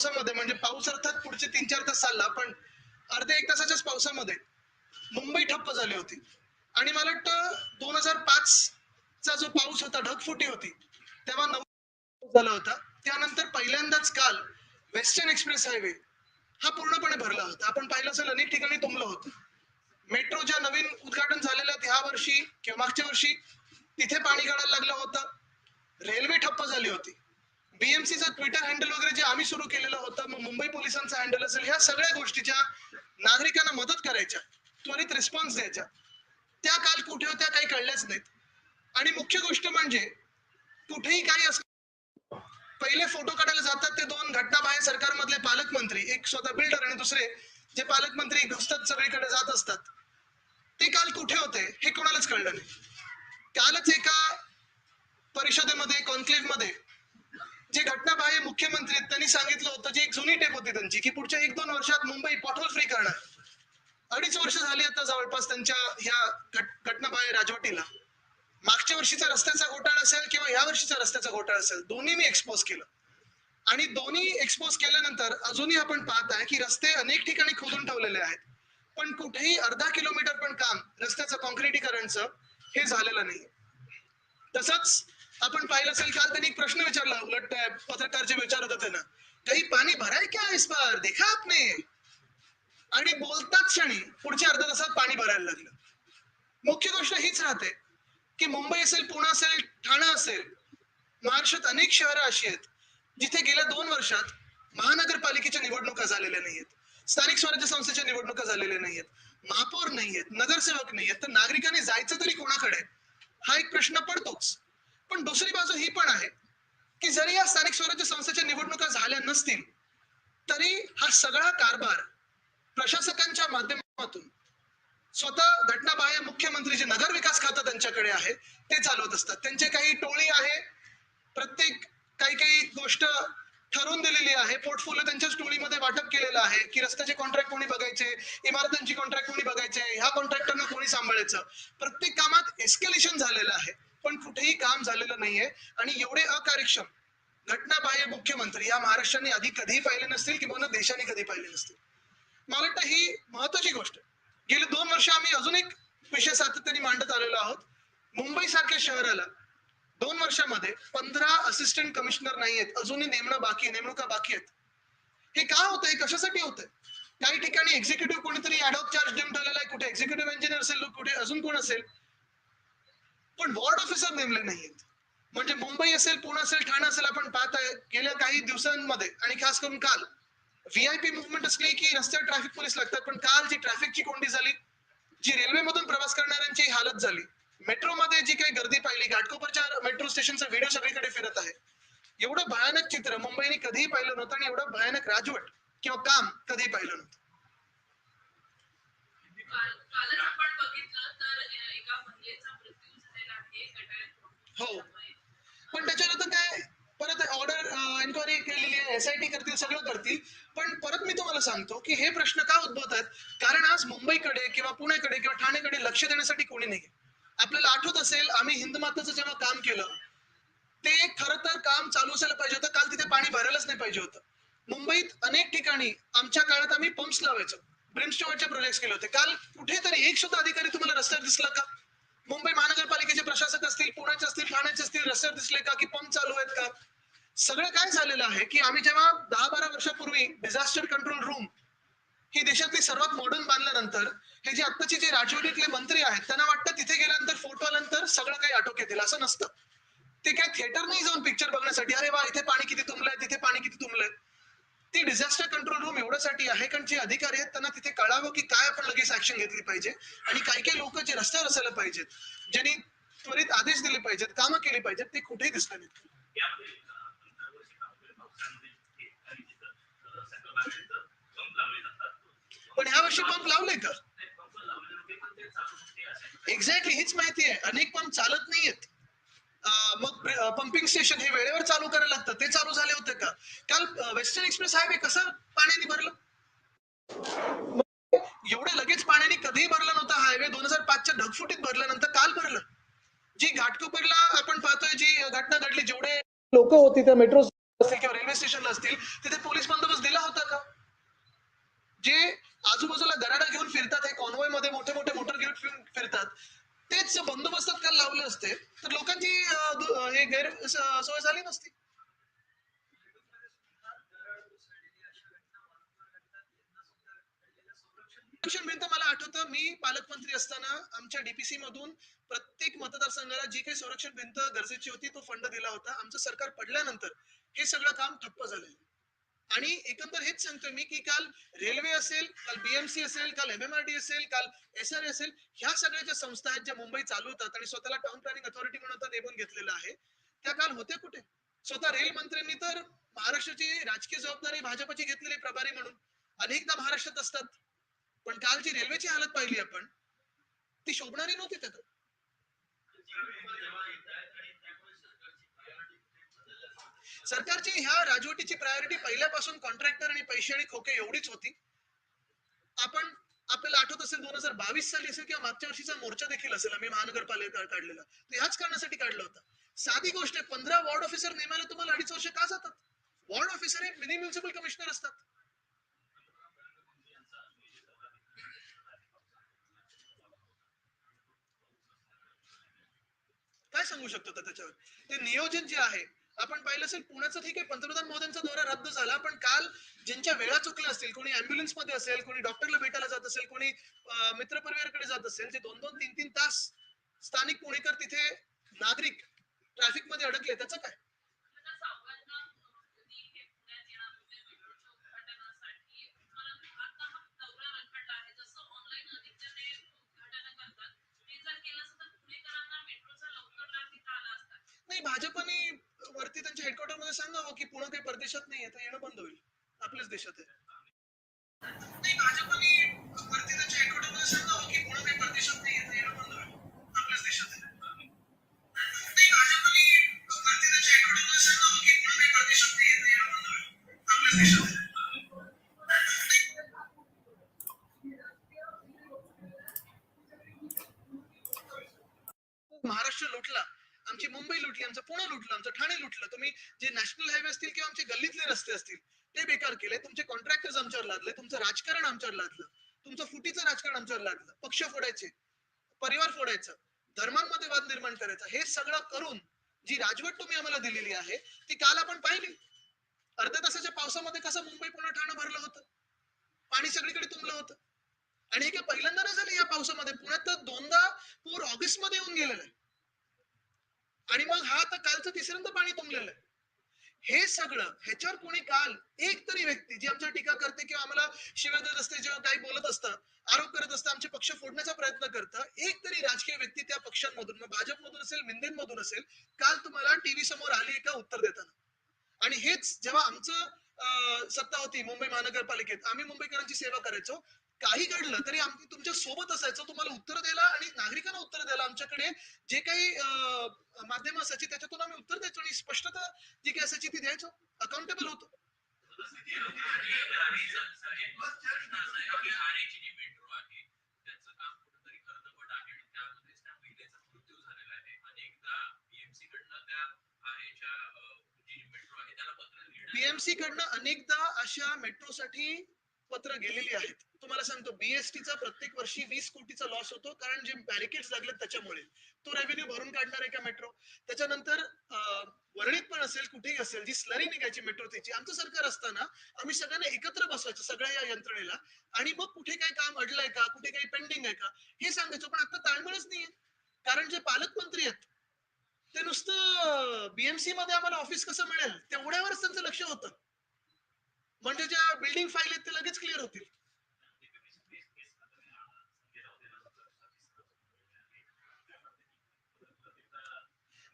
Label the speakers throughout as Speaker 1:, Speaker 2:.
Speaker 1: पावसामध्ये म्हणजे पाऊस अर्थात पुढचे तीन चार तास चालला पण अर्ध्या एक तासाच्याच पावसामध्ये मुंबई ठप्प झाली होती. आणि मला वाटतं दोन हजार पाच चा जो पाऊस होता ढगफुटी होती तेव्हा नऊ झाला होता. त्यानंतर पहिल्यांदाच काल वेस्टर्न एक्सप्रेस हायवे हा पूर्णपणे भरला होता. आपण पाहिलं असेल अनेक ठिकाणी तुंबलं होतं. मेट्रो ज्या नवीन उद्घाटन झालेल्या ह्या वर्षी किंवा मागच्या वर्षी तिथे पाणी काढायला लागलं होतं. रेल्वे ठप्प झाली होती. बीएमसीचं ट्विटर हँडल वगैरे जे आम्ही सुरू केलेलं होतं मग मुंबई पोलिसांचं हँडल असेल ह्या सगळ्या गोष्टीच्या नागरिकांना मदत करायच्या त्वरित रिस्पॉन्स द्यायच्या. त्या काल कुठे होत्या काही कळल्याच नाहीत. आणि मुख्य गोष्ट म्हणजे कुठेही काही असं पहिले फोटो काढायला जातात ते दोन घटनाबाह्य सरकारमधले पालकमंत्री एक स्वतः बिल्डर आणि दुसरे जे पालकमंत्री घुसतात सगळीकडे जात असतात. ते काल कुठे होते हे कोणालाच कळलं नाही. कालच एका परिषदेमध्ये कॉन्क्लेव्हमध्ये जे घटनाबाह्य मुख्यमंत्री आहेत त्यांनी सांगितलं होतं जी एक जुनी टेप होती त्यांची की पुढच्या एक दोन वर्षात मुंबई पॉटहोल फ्री करणार. अडीच वर्ष झाली आता जवळपास त्यांच्या ह्या घटनाबाह्य राजवटीला. मागच्या वर्षीचा रस्त्याचा घोटाळा असेल किंवा या वर्षीचा रस्त्याचा घोटाळा असेल दोन्ही मी एक्सपोज केलं. आणि दोन्ही एक्सपोज केल्यानंतर अजूनही आपण पाहत आहे की रस्ते अनेक ठिकाणी खोदून ठेवलेले आहेत. पण कुठेही अर्धा किलोमीटर पण काम रस्त्याचं कॉन्क्रिटीकरणचं हे झालेलं नाही तसंच आपण पाहिलं असेल काल त्यांनी एक प्रश्न विचारला उलट पत्रकार जे विचारत होते ना काही पाणी भराय क्या इस बार? देखा आपने? आणि बोलताच क्षणी पुढच्या अर्ध्या तासात पाणी भरायला लागलं. मुख्य गोष्ट हीच राहते की मुंबई असेल पुणे असेल ठाणा असेल महाराष्ट्रात अनेक शहरं अशी आहेत जिथे गेल्या दोन वर्षात महानगरपालिकेच्या निवडणुका झालेल्या नाहीयेत. स्थानिक स्वराज्य संस्थेच्या निवडणुका झालेल्या नाहीयेत. महापौर नाहीयेत नगरसेवक नाहीयेत तर नागरिकांनी जायचं तरी कोणाकडे? हा एक प्रश्न पडतोच. पण दुसरी बाजू ही पण आहे की जरी या स्थानिक स्वराज्य संस्थेच्या निवडणुका झाल्या नसतील तरी हा सगळा कारभार प्रशासकांच्या माध्यमातून स्वतः घटनाबाह्य मुख्यमंत्री जे नगर विकास खातं त्यांच्याकडे आहे ते चालवत असतात. त्यांचे काही टोळी आहे प्रत्येक काही काही गोष्ट ठरवून दिलेली आहे. पोर्टफोलिओ त्यांच्याच टोळीमध्ये वाटप केलेलं आहे की रस्त्याचे कॉन्ट्रॅक्ट कोणी बघायचे इमारतांची कॉन्ट्रॅक्ट कोणी बघायचे ह्या कॉन्ट्रॅक्टरना कोणी सांभाळायचं. प्रत्येक कामात एस्केलेशन झालेलं आहे. पण कुठेही काम झालेलं नाहीये. आणि एवढे अकार्यक्षम घटनाबाह्य मुख्यमंत्री या महाराष्ट्राने आधी कधीही पाहिले नसतील किंवा देशाने कधी पाहिले नसतील. मला वाटतं ही महत्वाची गोष्ट गेले दोन वर्ष आम्ही अजून एक विषय सातत्याने मांडत आलेलो आहोत. मुंबई सारख्या शहराला दोन वर्षामध्ये पंधरा असिस्टंट कमिशनर नाही आहेत. अजूनही नेमणं बाकी आहे, नेमणुका बाकी आहेत. हे का होतंय? कशासाठी होतंय? काही ठिकाणी एक्झिक्युटिव्ह कोणीतरी ऍडॉप चार्ज देऊन ठेवलेला आहे. कुठे एक्झिक्युटिव्ह इंजिनियर असेल कुठे अजून कोण असेल? पण वॉर्ड ऑफिसर नेमले नाहीयेत. म्हणजे मुंबई असेल पुणे असेल ठाणे असेल आपण पाहत आहे गेल्या काही दिवसांमध्ये आणि खास करून काल व्हीआयपी मुवमेंट असली की रस्त्यावर ट्रॅफिक पोलीस लागतात पण काल जी ट्रॅफिकची कोंडी झाली जी रेल्वेमधून प्रवास करणाऱ्यांची हालत झाली. मेट्रोमध्ये जी काही गर्दी पाहिली घाटकोपरच्या मेट्रो स्टेशनचा व्हिडिओ सगळीकडे फिरत आहे. एवढं भयानक चित्र मुंबईने कधीही पाहिलं नव्हतं आणि एवढं भयानक राजवट किंवा काम कधीही पाहिलं नव्हतं
Speaker 2: काल- कालच आपण बघितलं तर अ, एका महिलेचा मृत्यू झालेला आहे गटार
Speaker 1: हो. पण त्याच्यानंतर काय परत ऑर्डर एन्क्वायरी केलेली आहे एसआयटी करतील सगळं करतील. पण परत मी तुम्हाला सांगतो की हे प्रश्न का उद्भवत आहेत? कारण आज मुंबईकडे किंवा पुणेकडे किंवा ठाणेकडे लक्ष देण्यासाठी कोणी नाही आपल्याला आठवत असेल आम्ही हिंदमाताचं जेव्हा काम केलं ते खरं तर काम चालू असायला पाहिजे होतं काल तिथे पाणी भरायलाच नाही पाहिजे होतं. मुंबईत अनेक ठिकाणी आमच्या काळात आम्ही पंप्स लावायचो. ब्रिमस्टोवरचे प्रोजेक्ट केले होते. काल कुठेतरी एक सुद्धा अधिकारी तुम्हाला रस्त्यावर दिसला का? मुंबई महानगरपालिकेचे प्रशासक असतील पुण्याचे असतील ठाण्याचे असतील रस्त्यावर दिसले का की पंप चालू आहेत का? सगळं काय झालेलं आहे की आम्ही जेव्हा दहा बारा वर्षापूर्वी डिझास्टर कंट्रोल रूम ही देशातली सर्वात मॉडर्न बांधल्यानंतर हे जे आत्ताचे जे राजवटीतले मंत्री आहेत त्यांना वाटतं तिथे गेल्यानंतर फोटो आल्यानंतर सगळं काही आटोक्यात येईल असं नसतं. ते काय थिएटर नाही जाऊन पिक्चर बघण्यासाठी. अरे वा इथे पाणी किती तुंबलंय तिथे पाणी किती तुंबलंय. ती डिझास्टर कंट्रोल रूम एवढ्यासाठी आहे कारण जे अधिकारी आहेत त्यांना तिथे कळावं की काय आपण लगेच ऍक्शन घेतली पाहिजे आणि काही काही लोक जे रस्त्यावर असायला पाहिजेत ज्यांनी त्वरित आदेश दिले पाहिजेत कामं केली पाहिजेत ते कुठेही दिसले नाहीत. पण ह्या वर्षी पंप लावले का? एक्झॅक्टली हीच माहिती आहे. अनेक पंप चालत नाहीयेत. पंपिंग स्टेशन हे वेळेवर चालू करायला लागतं. ते चालू झाले होते का? काल वेस्टर्न एक्सप्रेस हायवे कसं पाण्याने भरलं? एवढं लगेच पाण्याने कधीही भरलं नव्हतं. हायवे दोन हजार पाचच्या ढगफुटीत भरल्यानंतर काल भरलं. जी घाटकोपरला आपण पाहतोय जी घटना घडली जेवढे लोक होती त्या मेट्रो असतील किंवा रेल्वे स्टेशनला असतील तिथे पोलीस बंदोबस्त दिला होता का? जे आजूबाजूला गराडा घेऊन फिरतात हे कॉन्वॉयमध्ये मोठे मोठे मोटर घेऊन फिरतात तेच बंदोबस्तात काल लावले असते. तर लोकांची अं, गैर सोय झाली नसती. भिंत मला आठवतं. मी पालकमंत्री असताना आमच्या डीपीसी मधून प्रत्येक मतदारसंघाला जी काही संरक्षण भिंत गरजेची होती तो फंड दिला होता. आमचं सरकार पडल्यानंतर हे सगळं काम ठप्प झालेलं आणि एकंदर हेच सांगतोय मी की काल रेल्वे असेल काल बीएमसी असेल काल एमएमआरडी असेल काल एस आर असेल ह्या सगळ्या ज्या संस्था आहेत ज्या मुंबई चालवतात आणि स्वतःला टाउन प्लॅनिंग अथॉरिटी म्हणून नेमून घेतलेलं आहे त्या काल होत्या कुठे? स्वतः रेल मंत्र्यांनी तर महाराष्ट्राची राजकीय जबाबदारी भाजपची घेतलेली प्रभारी म्हणून. अनेकदा महाराष्ट्रात असतात. पण कालची रेल्वेची हालत पाहिली आपण ती शोभणारी नव्हती त्यात. सरकारची ह्या राजवटीची प्रायोरिटी पहिल्यापासून कॉन्ट्रॅक्टर आणि पैसे आणि खोके एवढीच होती. आपण आपल्याला आठवत असेल दोन हजार बावीस साली असेल किंवा मागच्या वर्षीचा मोर्चा देखील असेल आम्ही महानगरपालिका काढलेला. तो ह्याच कारणासाठी काढला होता. साधी गोष्ट आहे पंधरा वॉर्ड ऑफिसर नेमायला तुम्हाला अडीच वर्ष का जातात? वॉर्ड ऑफिसर हे मिनी म्युन्सिपल कमिशनर असतात. काय सांगू शकतो त्याच्यावर? ते नियोजन जे आहे आपण पाहिलं असेल पुण्याचं ठीक आहे पंतप्रधान मोदींचा दौरा रद्द झाला पण काल ज्यांच्या वेळा चुकल्या असतील कोणी अँब्युलन्समध्ये असेल कोणी डॉक्टरला भेटायला जात असेल कोणी मित्रपरिवाराकडे जात असेल ते दोन दोन तीन तीन तास स्थानिक पुणेकर तिथे नागरिक ट्रॅफिकमध्ये अडकले त्याचं काय? मध्ये सांगावं की पुणे काही परदेशात नाही सांगावं की पुणे काही परदेशात नाही परदेशात नाही तर येणं बंद होईल. आपल्याच देशात आहे. महाराष्ट्र लुटला. आमची मुंबई लुटली आमचं पुणे लुटलं आमचं ठाणे लुटलं. तुम्ही जे नॅशनल हायवे असतील किंवा आमचे गल्लीतले रस्ते असतील ते बेकार केले. तुमचे कॉन्ट्रॅक्टर्स आमच्यावर लादले. तुमचं राजकारण आमच्यावर लादलं. तुमचं फुटीचं राजकारण आमच्यावर लादलं. पक्ष फोडायचे. परिवार फोडायचं. धर्मांमध्ये वाद निर्माण करायचा. हे सगळं करून जी राजवट तुम्ही आम्हाला दिलेली आहे ती काल आपण पाहिली. अर्ध्या तासाच्या पावसामध्ये कसं मुंबई पुणे ठाणं भरलं होतं? पाणी सगळीकडे तुंबलं होतं. आणि हे काय पहिल्यांदा नाही झालं या पावसामध्ये? पुण्यात तर दोनदा पूर ऑगस्टमध्ये येऊन गेलेला आहे. आणि मग हा आता कालचं तिसऱ्यांदा पाणी तुंबलेलं आहे. हे सगळं ह्याच्यावर कोणी काल एक तरी व्यक्ती जी आमच्या टीका करते किंवा आम्हाला शिव्या देत असते जेव्हा काही बोलत असतं आरोप करत असतं आमचे पक्ष फोडण्याचा प्रयत्न करतं एक तरी राजकीय व्यक्ती त्या पक्षांमधून मग भाजपमधून असेल मिंदेमधून असेल काल तुम्हाला टीव्ही समोर आली का उत्तर देताना. आणि हेच जेव्हा आमचं सत्ता होती मुंबई महानगरपालिकेत आम्ही मुंबईकरांची सेवा करायचो काही घडलं तरी आम्ही तुमच्यासोबत असायचो. तुम्हाला उत्तर द्यायला आणि नागरिकांना उत्तर द्यायला आमच्याकडे जे काही माध्यम असायची त्याच्यातून आम्ही उत्तर द्यायचो आणि स्पष्टता जी काही असायची ती द्यायचो. अकाउंटेबल होतो.
Speaker 3: बीएमसी कडनं
Speaker 1: अनेकदा अशा मेट्रोसाठी पत्र गेलेली आहेत. तुम्हाला सांगतो बीएसटीचा प्रत्येक वर्षी वीस कोटीचा लॉस होतो कारण जे बॅरिकेड्स लागलेत त्याच्यामुळे. तो रेव्हेन्यू भरून काढणार आहे का मेट्रो त्याच्यानंतर वर्णित पण असेल कुठेही असेल जी स्लरी निघायची मेट्रो त्याची आमचं सरकार असताना आम्ही सगळ्यांना एकत्र बसवायचं सगळ्या या यंत्रणेला. आणि मग कुठे काही काम अडलंय का कुठे काही पेंडिंग आहे का हे सांगायचो पण आता ताळमेळच नाहीये. कारण जे पालकमंत्री आहेत ते नुसतं बीएमसी मध्ये आम्हाला ऑफिस कसं मिळेल तेवढ्यावरच त्यांचं लक्ष होतं. म्हणजे ज्या बिल्डिंग फाईल आहेत ते लगेच क्लिअर होतील.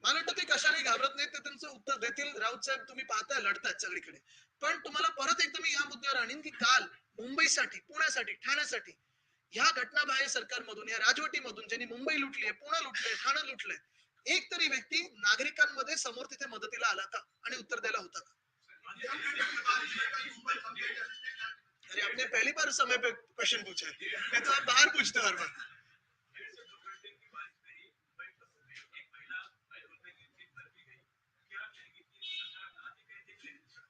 Speaker 1: मला वाटतं ते कशाने घाबरत नाहीत ते त्यांचं उत्तर देतील. राऊत साहेब तुम्ही पाहताय लढतायत सगळीकडे. पण तुम्हाला परत एकदा मी या मुद्द्यावर आणीन की काल मुंबईसाठी पुण्यासाठी ठाण्यासाठी ह्या घटनाबाह्य सरकारमधून या राजवटीमधून ज्यांनी मुंबई लुटली आहे पुणे लुटलंय ठाणे लुटलंय एक तरी व्यक्ती नागरिकांमध्ये समोर तिथे मदतीला आला का आणि उत्तर द्यायला होता. का अरे आपने पहली बार समय पे क्वेश्चन पूछा है। मैं तो आप बाहर पूछते हर बार।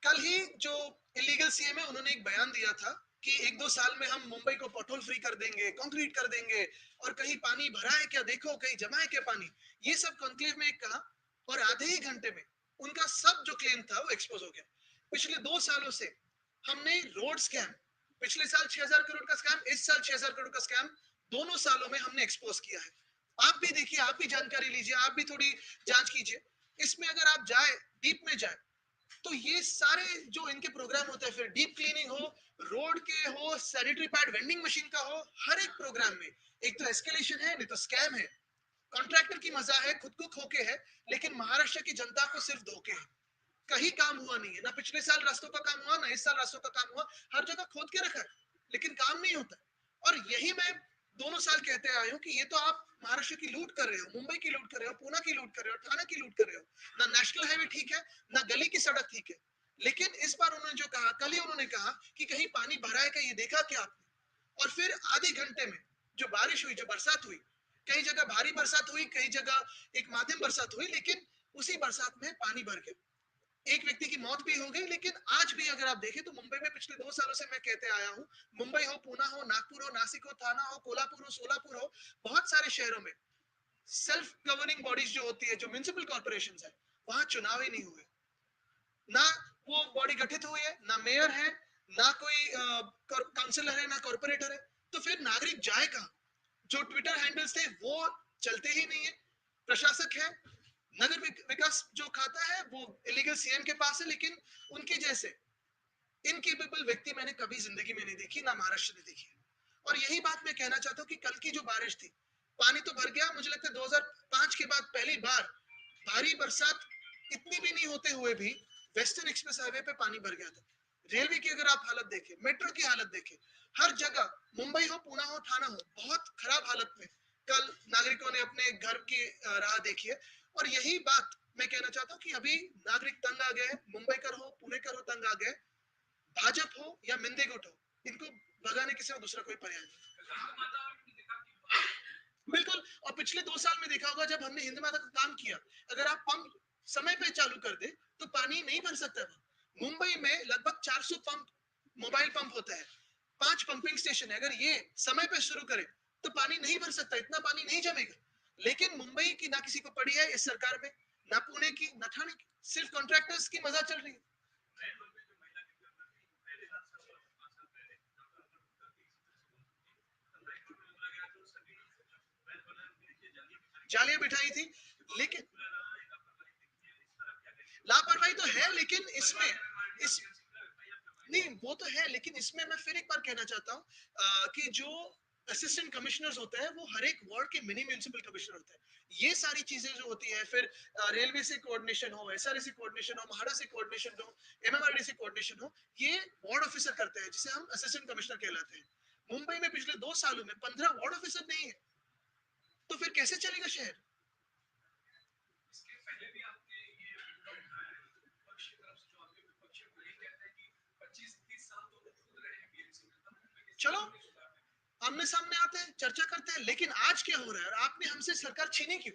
Speaker 1: कल ही जो इलीगल सीएम है उन्होंने एक बयान दिया था कि एक दो साल में हम मुंबई को पोटहोल फ्री कर देंगे कंक्रीट कर देंगे, और कहीं पानी भरा है क्या देखो, कहीं जमा है क्या पानी? ये सब कॉन्क्लेव में कहा, और आधे ही घंटे में उनका सब जो क्लेम था वो एक्सपोज हो गया। पिछले दो सालों से हमने रोड स्कैम, पिछले साल 6000 करोड़ का स्कैम, इस साल 6000 करोड़ का स्कैम, दोनों सालों में हमने एक्सपोज किया है। आप भी देखिए, आप भी जानकारी लीजिए, आप भी थोड़ी जाँच कीजिए। इसमें अगर आप जाए डीप में जाए तो ये सारे जो इनके प्रोग्राम होते हैं, फिर डीप क्लीनिंग हो रोड के हो सैनिटरी पैड वेंडिंग मशीन का हो, हर एक प्रोग्राम में, एक तो एस्केलेशन है, नहीं तो स्कैम है। कॉन्ट्रैक्टर की मज़ा है, खुद को खोके है, लेकिन महाराष्ट्र की जनता को सिर्फ़ धोखे है। कहीं काम हुआ नहीं है, ना पिछले साल रास्तों का काम हुआ, ना इस साल रास्तों का काम हुआ, हर जगह खोद के रखा है, लेकिन काम नहीं होता। और यही मैं दोनों साल कहते आया हूँ कि ये तो आप महाराष्ट्र की लूट कर रहे हो, मुंबई की लूट कर रहे हो, पूना की लूट कर रहे हो, ठाणे की लूट कर रहे हो, ना नेशनल हाईवे ठीक है, ना गली की सड़क ठीक है। लेकिन इस बार उन्होंने जो कहा, कल ही उन्होंने कहा कि कहीं पानी भरा है ये देखा क्या आपने? और फिर आधे घंटे में जो बारिश हुई, जो बरसात हुई, कई जगह भारी बरसात हुई, कई जगह एक माध्यम बरसात हुई, लेकिन उसी बरसात में पानी भर गया। एक व्यक्ति की मौत भी हो गई, लेकिन आज भी अगर आप देखें तो मुंबई में पिछले दो सालों से मैं कहते आया हूँ, मुंबई हो पूना हो, नागपुर हो, नासिक हो, थाना हो, कोल्हापुर हो, सोलापुर हो, बहुत सारे शहरों में सेल्फ गवर्निंग बॉडीज जो होती है, जो म्यूनिसिपल कॉर्पोरेशन है, वहाँ चुनाव ही नहीं हुए। ना वो बॉडी गठित हुई है, ना मेयर है, ना कोई काउंसिलर है, ना कॉर्पोरेटर है तो फिर नागरिक जाए कहाँ जो ट्विटर हैंडल्स थे, वो चलते ही नहीं है। प्रशासक है नगर विकास जो खाता है, वो इलीगल सीएम के पास है, लेकिन उनके जैसे। इनकेपेबल व्यक्ति मैंने कभी ज़िंदगी में नहीं देखी, ना महाराष्ट्र ने देखी। और यही बात मैं कहना चाहता हूँ कि कल की जो बारिश थी, पानी तो भर गया, मुझे लगता है 2005 के बाद पहली बार भारी बरसात इतनी भी नहीं होते हुए भी वेस्टर्न एक्सप्रेस हाईवे पे पानी भर गया था। रेलवे की अगर आप हालत देखें, मेट्रो की हालत देखें, हर जगह, मुंबई हो, पुणे हो, थाना हो, बहुत खराब हालत में कल नागरिकों ने अपने घर की राह देखी है। और यही बात मैं कहना चाहता हूँ कि अभी नागरिक तंग आ गए मुंबई कर हो, पुणे कर हो, तंग आ गए भाजपा हो या मिंदे गुट हो, इनको भगाने के सिवा दूसरा कोई पर्याय नहीं। बिल्कुल, और पिछले दो साल में देखा होगा जब हमने हिंद माता का काम किया, अगर आप पंप समय पे चालू कर दे तो पानी नहीं भर सकता मुंबई में लगभग 400 पंप, मोबाइल पंप होता है। पाँच पंपिंग स्टेशन है। अगर ये समय पे शुरू करे तो पानी नहीं भर सकता, इतना पानी नहीं जमेगा। लेकिन मुंबई की ना किसी को पड़ी है इस सरकार में, ना पुणे की, ना ठाणे की, सिर्फ़ कॉन्ट्रैक्टर्स की मज़ा चल रही है। जालियाँ बिठाई थी, लेकिन लापरवाही तो है, लेकिन इसमें, इस, नहीं, वो तो है, लेकिन इसमें मैं फिर एक बार कहना चाहता हूँ कि जो असिस्टेंट कमिश्नर्स होते हैं वो हर एक वार्ड के मिनी म्यूनिसिपल कमिश्नर होते हैं। ये सारी चीज़ें जो होती है फिर रेलवे से कोऑर्डिनेशन हो एसआरए से कोऑर्डिनेशन हो महाड़ा से कोऑर्डिनेशन हो एमएमआरडी से कोऑर्डिनेशन हो ये वार्ड ऑफिसर करते हैं जिसे हम असिस्टेंट कमिश्नर कहलाते हैं। मुंबई में पिछले दो सालों में पंद्रह वार्ड ऑफिसर नहीं है। तो फिर कैसे चलेगा शहर?
Speaker 4: इसके पहले भी आपने ये मुद्दा उठाया विपक्ष की तरफ़ से जो आपके विपक्ष वो ये कहते कि 25 30 साल तो
Speaker 1: चलो। आमने सामने आते हैं, चर्चा करते हैं, लेकिन आज क्या हो रहा है? और आपने हमसे सरकार छीनी क्यों?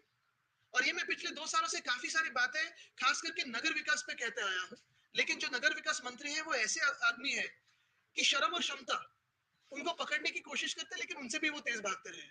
Speaker 1: और ये मैं पिछले दो सालों से काफ़ी सारी बातें, खास करके नगर विकास पे कहते आया हूँ। लेकिन जो नगर विकास मंत्री है, वो ऐसे आदमी है कि शर्म और क्षमता, उनको पकड़ने की कोशिश करते हैं, लेकिन उनसे भी वो तेज भागते रहे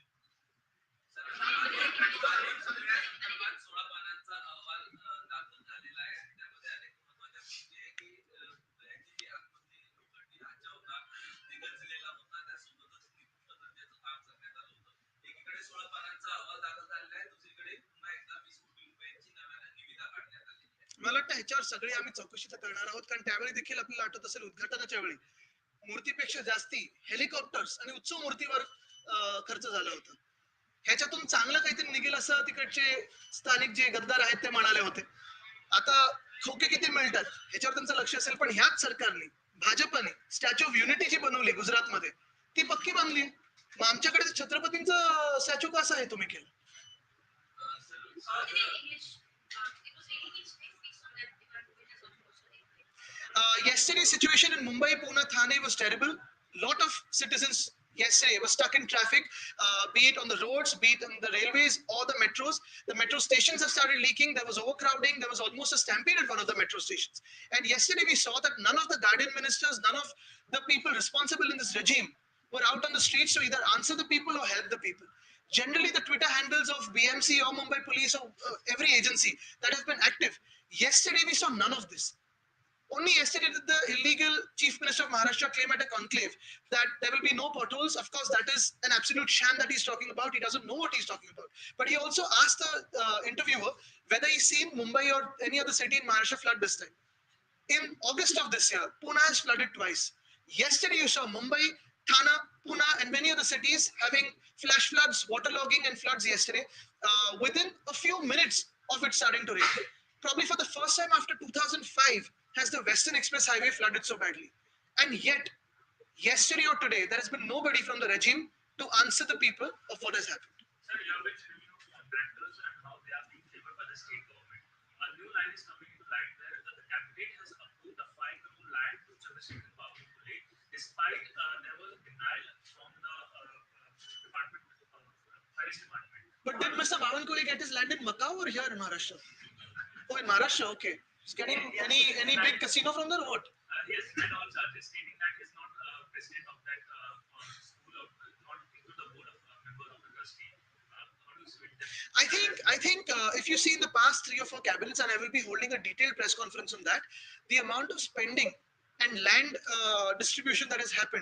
Speaker 1: ह्याच्यावर सगळी आम्ही चौकशी तर करणार आहोत. कारण त्यावेळी देखील आपल्याला आठवत असेल उद्घाटनाच्या वेळी मूर्तीपेक्षा जास्ती हेलिकॉप्टर्स आणि उत्सव मूर्तीवर खर्च झाला होता. ह्याच्यातून चांगलं काहीतरी निघेल असं तिकडचे स्थानिक जे गद्दार आहेत ते म्हणाले होते. आता खोके किती मिळतात ह्याच्यावर त्यांचं लक्ष असेल पण ह्याच सरकारने भाजपने स्टॅच्यू ऑफ युनिटी जी बनवली गुजरातमध्ये ती पक्की बांधली. मग आमच्याकडे छत्रपतींचं स्टॅच्यू कसं आहे तुम्ही केलं yesterday's situation in Mumbai, Pune, Thane was terrible. Lot of citizens yesterday was stuck in traffic, uh, be it on the roads, be it on the railways or the metros. The metro stations have started leaking. There was overcrowding. There was almost a stampede at one of the metro stations. And yesterday we saw that none of the guardian ministers, none of the people responsible in this regime were out on the streets to either answer the people or help the people. Generally, the Twitter handles of BMC or Mumbai Police or uh, every agency that has been active. Yesterday, we saw none of this. Only yesterday did the illegal chief minister of Maharashtra claim at a conclave that there will be no potholes. Of course, that is an absolute sham that he's talking about. He doesn't know what he's talking about. But he also asked the uh, interviewer whether he's seen Mumbai or any other city in Maharashtra flood this time. In August of this year, Pune has flooded twice. Yesterday, you saw Mumbai, Thana, Pune, and many other cities having flash floods, waterlogging, and floods yesterday. Uh, within a few minutes of it starting to rain, probably for the first time after 2005, has the Western Express Highway flooded so badly. And yet, yesterday or today, there has been nobody from the regime to answer the people of what has happened.
Speaker 5: Sir, you have been reviewing contractors and how they are being favored by the state government. A new line is coming into light there that the cabinet has approved a five crore land to Chandrasekhar Babu despite uh, there was a denial from the uh, department, uh, forest department.
Speaker 1: But did Mr. Bavankole get his land in Macau or here in Maharashtra? Oh, in Maharashtra, okay. Getting any any big casino from there what?
Speaker 5: Uh, he has denied all charges, stating that he is not uh, president of that uh, school or not into the board of uh, member of the trustee. How do you see it?
Speaker 1: I think I think uh, if you see in the past three or four cabinets, and I will be holding a detailed press conference on that, the amount of spending and land uh, distribution that has happened